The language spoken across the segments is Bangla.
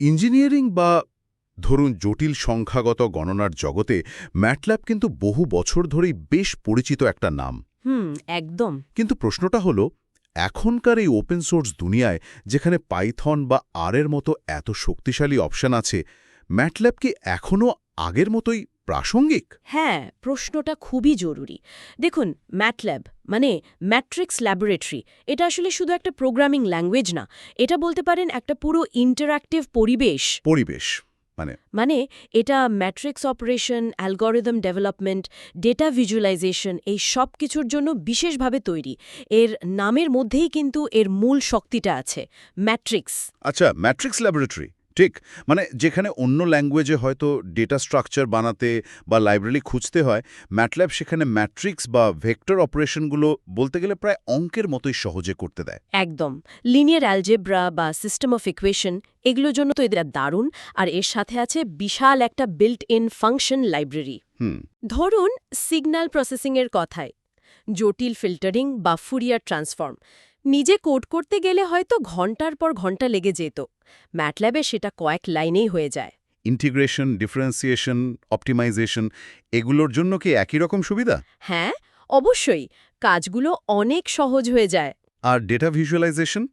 ইঞ্জিনিয়ারিং বা ধরুন জটিল সংখ্যাগত গণনার জগতে ম্যাটল্যাব কিন্তু বহু বছর ধরেই বেশ পরিচিত একটা নাম। হুম একদম। কিন্তু প্রশ্নটা হলো এখনকার এই ওপেন সোর্স দুনিয়ায় যেখানে পাইথন বা আরের মতো এত শক্তিশালী অপশান আছে ম্যাটল্যাব কি এখনও আগের মতোই প্রাসঙ্গিক? হ্যাঁ প্রশ্নটা খুবই জরুরি। দেখুন ম্যাটল্যাব মানে ম্যাট্রিক্স ল্যাবরেটরি এটা আসলে শুধু একটা প্রোগ্রামিং ল্যাঙ্গুয়েজ না এটা বলতে পারেন একটা পুরো ইন্টারঅ্যাক্টিভ পরিবেশ। পরিবেশ মানে? মানে এটা matrix operation algorithm development data visualisation এই সব কিছুর জন্য বিশেষভাবে তৈরি। এর নামের মধ্যেই কিন্তু এর মূল শক্তিটা আছে ম্যাট্রিক্স। আচ্ছা ম্যাট্রিক্স ল্যাবরেটরি ঠিক? মানে যেখানে অন্য ল্যাঙ্গুয়েজে হয়তো ডেটা স্ট্রাকচার বানাতে বা লাইব্রেরি খুঁজতে হয় ম্যাটল্যাব সেখানে ম্যাট্রিক্স বা ভেক্টর অপারেশনগুলো বলতে গেলে প্রায় অঙ্কের মতোই সহজে করতে দেয়। একদম। লিনিয়ার অ্যালজেব্রা বা সিস্টেম অফ ইকুয়েশন এগুলোর জন্য তো এদের দারুণ আর এর সাথে আছে বিশাল একটা বিল্ট ইন ফাংশন লাইব্রেরি হুম। ধরুন সিগন্যাল প্রসেসিংয়ের কথায় জটিল ফিল্টারিং বা ফুরিয়ার ট্রান্সফর্ম নিজে কোড করতে গেলে হয়তো ঘণ্টার পর ঘণ্টা লেগে যেত। ম্যাটল্যাবে সেটা কয়েক লাইনেই হয়ে যায়। ইন্টিগ্রেশন ডিফারেন্সিয়েশন অপটিমাইজেশন এগুলোর জন্য কি একই রকম সুবিধা? হ্যাঁ অবশ্যই। কাজগুলো অনেক সহজ হয়ে যায়। আর ডেটা ভিজুয়ালাইজেশন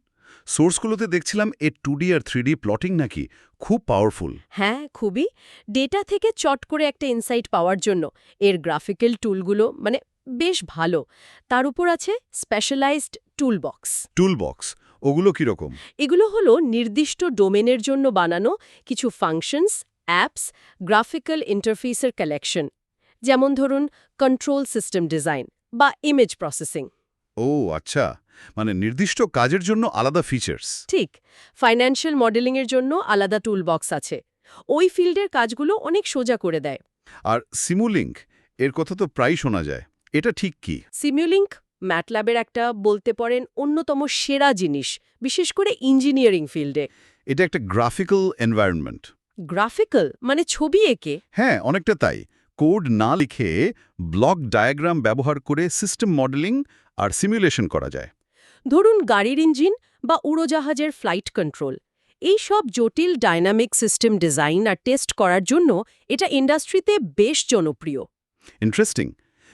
সোর্সগুলোতে দেখছিলাম এ টু আর থ্রি প্লটিং নাকি? খুব পাওয়ারফুল হ্যাঁ খুবই। ডেটা থেকে চট করে একটা ইনসাইট পাওয়ার জন্য এর গ্রাফিক্যাল টুলগুলো মানে বেশ ভালো। তার উপর আছে স্পেশালাইজড টুলবক্স টুলবক্স ওগুলো কীরকম? এগুলো হলো নির্দিষ্ট ডোমেনের জন্য বানানো কিছু ফাংশনস অ্যাপস গ্রাফিক্যাল ইন্টারফেসের কালেকশন যেমন ধরুন কন্ট্রোল সিস্টেম ডিজাইন বা ইমেজ প্রসেসিং ও আচ্ছা। মানে নির্দিষ্ট কাজের জন্য আলাদা ফিচার্স ঠিক। ফাইন্যান্সিয়াল মডেলিংয়ের জন্য আলাদা টুলবক্স আছে। ওই ফিল্ডের কাজগুলো অনেক সোজা করে দেয়। আর সিমুলিঙ্ক এর কথা তো প্রায় শোনা যায়। এটা ঠিক কি? সিমিউলিঙ্ক ম্যাটল্যাবের একটা বলতে পারেন অন্যতম সেরা জিনিস বিশেষ করে ইঞ্জিনিয়ারিং ফিল্ডে। এটা একটা গ্রাফিক্যাল এনভায়রনমেন্ট। গ্রাফিক্যাল? মানে ছবি এঁকে? হ্যাঁ অনেকটা তাই। কোড না লিখে ব্লক ডায়াগ্রাম ব্যবহার করে সিস্টেম মডেলিং আর সিমুলেশন করা যায়। ধরুন গাড়ির ইঞ্জিন বা উড়োজাহাজের ফ্লাইট কন্ট্রোল। এই সব জটিল ডাইনামিক সিস্টেম ডিজাইন আর টেস্ট করার জন্য এটা ইন্ডাস্ট্রিতে বেশ জনপ্রিয়। ইন্টারেস্টিং।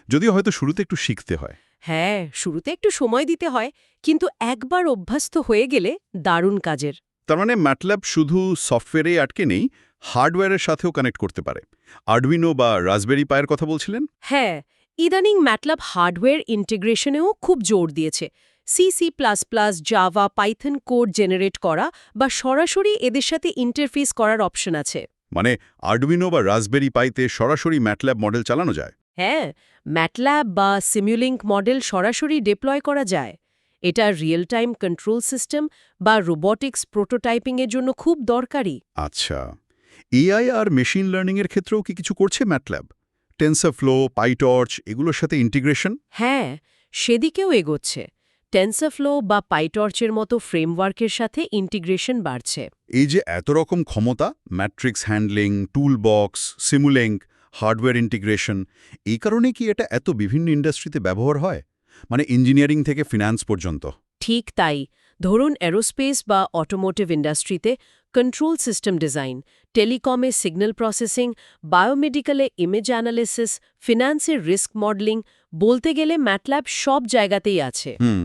যদিও হয়তো শুরুতে একটু শিখতে হয়। হ্যাঁ শুরুতে একটু সময় দিতে হয় কিন্তু একবার অভ্যস্ত হয়ে গেলে দারুণ কাজের। তার মানে ম্যাটল্যাব শুধু সফটওয়্যারেই আটকে নেই হার্ডওয়্যারের সাথেও কানেক্ট করতে পারে। আরডুইনো বা রাসবেরি পায়ের কথা বলছিলেন? হ্যাঁ ইদানিং ম্যাটল্যাব হার্ডওয়্যার ইন্টিগ্রেশনেও খুব জোর দিয়েছে। C C plus plus Java Python code generate করা বা সরাসরি এদের সাথে ইন্টারফেস করার অপশন আছে। মানে আরডুইনো বা রাসবেরি পাইতে সরাসরি ম্যাটল্যাব মডেল চালানো যায়? হ্যাঁ ম্যাটল্যাব বা সিমিউলিঙ্ক মডেল সরাসরি ডিপ্লয় করা যায়। এটা রিয়েল টাইম কন্ট্রোল সিস্টেম বা রোবটিক্স প্রোটোটাইপিংয়ের জন্য খুব দরকারি। আচ্ছা এআই আর মেশিন লার্নিংয়ের ক্ষেত্রেও কি কিছু করছে ম্যাটল্যাব? টেন্সাফ্লো পাইটর্চ এগুলোর সাথে ইন্টিগ্রেশন? হ্যাঁ সেদিকেও এগোচ্ছে। টেন্সাফ্লো বা পাইটর্চের মতো ফ্রেমওয়ার্কের সাথে ইন্টিগ্রেশন বাড়ছে। এই যে এত রকম ক্ষমতা matrix handling toolbox Simulink hardware integration এই কারণে কি এটা এত বিভিন্ন ইন্ডাস্ট্রিতে ব্যবহার হয়? মানে ইঞ্জিনিয়ারিং থেকে ফিনান্স পর্যন্ত। ঠিক তাই। ধরুন অ্যারোস্পেস বা অটোমোটিভ ইন্ডাস্ট্রিতে কন্ট্রোল সিস্টেম ডিজাইন টেলিকমে সিগন্যাল প্রসেসিং বায়োমেডিক্যালে ইমেজ অ্যানালিসিস ফিনান্সের রিস্ক মডেলিং বলতে গেলে ম্যাটল্যাব সব জায়গাতেই আছে। হুম।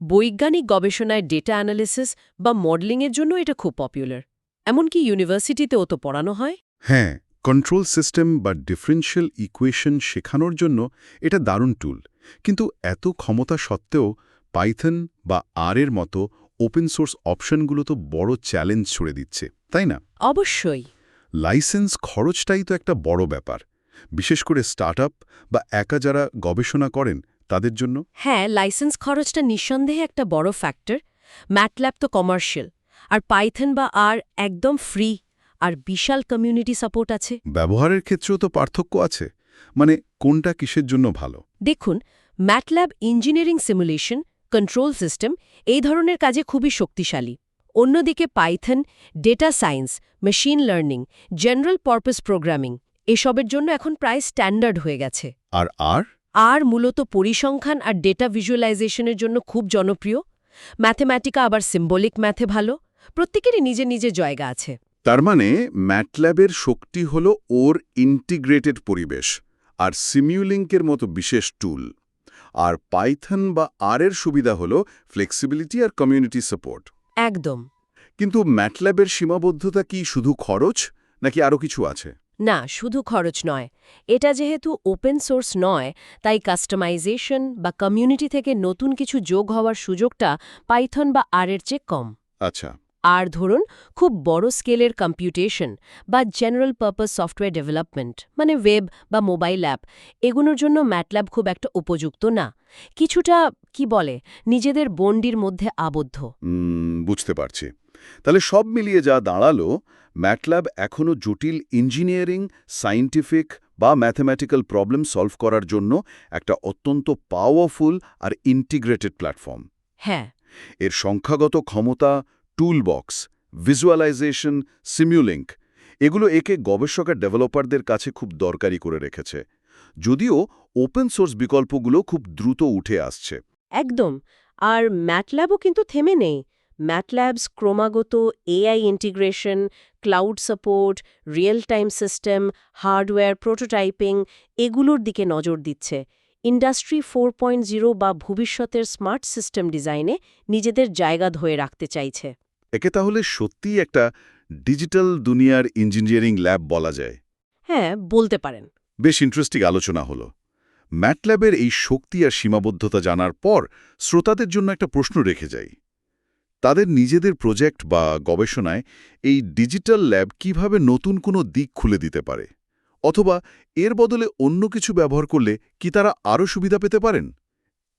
বৈজ্ঞানিক গবেষণায় ডেটা অ্যানালিসিস বা মডেলিংয়ের জন্য এটা খুব পপুলার এমনকি ইউনিভার্সিটিতেও তো পড়ানো হয়। হ্যাঁ। কন্ট্রোল সিস্টেম বা ডিফারেন্সিয়াল ইকুয়েশন শেখানোর জন্য এটা দারুণ টুল কিন্তু এত ক্ষমতা সত্ত্বেও পাইথন বা আর এর মতো ওপেন সোর্স অপশনগুলো তো বড় চ্যালেঞ্জ ছুড়ে দিচ্ছে তাই না? অবশ্যই। লাইসেন্স খরচটাই তো একটা বড় ব্যাপার। বিশেষ করে স্টার্টআপ বা একা যারা গবেষণা করেন তাদের জন্য। হ্যাঁ লাইসেন্স খরচটা নিঃসন্দেহে একটা বড় ফ্যাক্টর ম্যাটল্যাব তো কমার্শিয়াল আর পাইথন বা আর একদম ফ্রি আর বিশাল কমিউনিটি সাপোর্ট আছে। ব্যবহারের ক্ষেত্রেও তো পার্থক্য আছে। মানে কোনটা কিসের জন্য ভালো? দেখুন MATLAB engineering simulation control system এই ধরনের কাজে খুবই শক্তিশালী। অন্যদিকে Python data science machine learning general purpose programming এসবের জন্য এখন প্রায় স্ট্যান্ডার্ড হয়ে গেছে। আর আর আর মূলত পরিসংখ্যান আর ডেটা ভিজুয়ালাইজেশনের জন্য খুব জনপ্রিয়। ম্যাথেম্যাটিকা আবার সিম্বলিক ম্যাথে ভালো। প্রত্যেকেরই নিজে নিজে জায়গা আছে। তার মানে ম্যাটল্যাবের শক্তি হল ওর ইন্টিগ্রেটেড পরিবেশ আর সিমিউলিঙ্কের মতো বিশেষ টুল। আর পাইথন বা আর এর সুবিধা হল ফ্লেক্সিবিলিটি আর কমিউনিটি সাপোর্ট। একদম। কিন্তু ম্যাটল্যাবের সীমাবদ্ধতা কি শুধু খরচ নাকি আরও কিছু আছে? না শুধু খরচ নয়। এটা যেহেতু ওপেন সোর্স নয় তাই কাস্টমাইজেশন বা কমিউনিটি থেকে নতুন কিছু যোগ হওয়ার সুযোগটা পাইথন বা আর এর চেয়ে কম। আচ্ছা। আর ধরুন খুব বড় স্কেলের কম্পিউটেশন বা জেনারেল পারপাস সফটওয়্যার ডেভেলপমেন্ট মানে ওয়েব বা মোবাইল অ্যাপ এগুলোর জন্য ম্যাটল্যাব খুব একটা উপযুক্ত না। কিছুটা কি বলে নিজেদের বন্ডির মধ্যে আবদ্ধ। বুঝতে পারছি। তাহলে সব মিলিয়ে যা দাঁড়াল ম্যাটল্যাব এখনও জটিল ইঞ্জিনিয়ারিং সায়েন্টিফিক বা ম্যাথমেটিক্যাল প্রবলেম সলভ করার জন্য একটা অত্যন্ত পাওয়ারফুল আর ইন্টিগ্রেটেড প্ল্যাটফর্ম। হ্যাঁ। এর সংখ্যাগত ক্ষমতা টুলবক্স ভিজুয়ালাইজেশন সিমিউলিঙ্ক এগুলো একে গবেষক আর ডেভেলপারদের কাছে খুব দরকারি করে রেখেছে। যদিও ওপেন সোর্স বিকল্পগুলো খুব দ্রুত উঠে আসছে। একদম। আর ম্যাটল্যাবও কিন্তু থেমে নেই। ম্যাটল্যাবস ক্রমাগত AI integration cloud support real time system hardware prototyping এগুলোর দিকে নজর দিচ্ছে। ইন্ডাস্ট্রি ফোর বা ভবিষ্যতের স্মার্ট সিস্টেম ডিজাইনে নিজেদের জায়গা ধরে রাখতে চাইছে। একে তাহলে সত্যিই একটা ডিজিটাল দুনিয়ার ইঞ্জিনিয়ারিং ল্যাব বলা যায়। হ্যাঁ বলতে পারেন। বেশ ইন্টারেস্টিং আলোচনা হলো। ম্যাটল্যাবের এই শক্তি আর সীমাবদ্ধতা জানার পর শ্রোতাদের জন্য একটা প্রশ্ন রেখে যাই। তাদের নিজেদের প্রজেক্ট বা গবেষণায় এই ডিজিটাল ল্যাব কীভাবে নতুন কোনো দিক খুলে দিতে পারে? অথবা এর বদলে অন্য কিছু ব্যবহার করলে কি তারা আরও সুবিধা পেতে পারেন?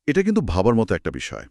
এটা কিন্তু ভাবার মতো একটা বিষয়।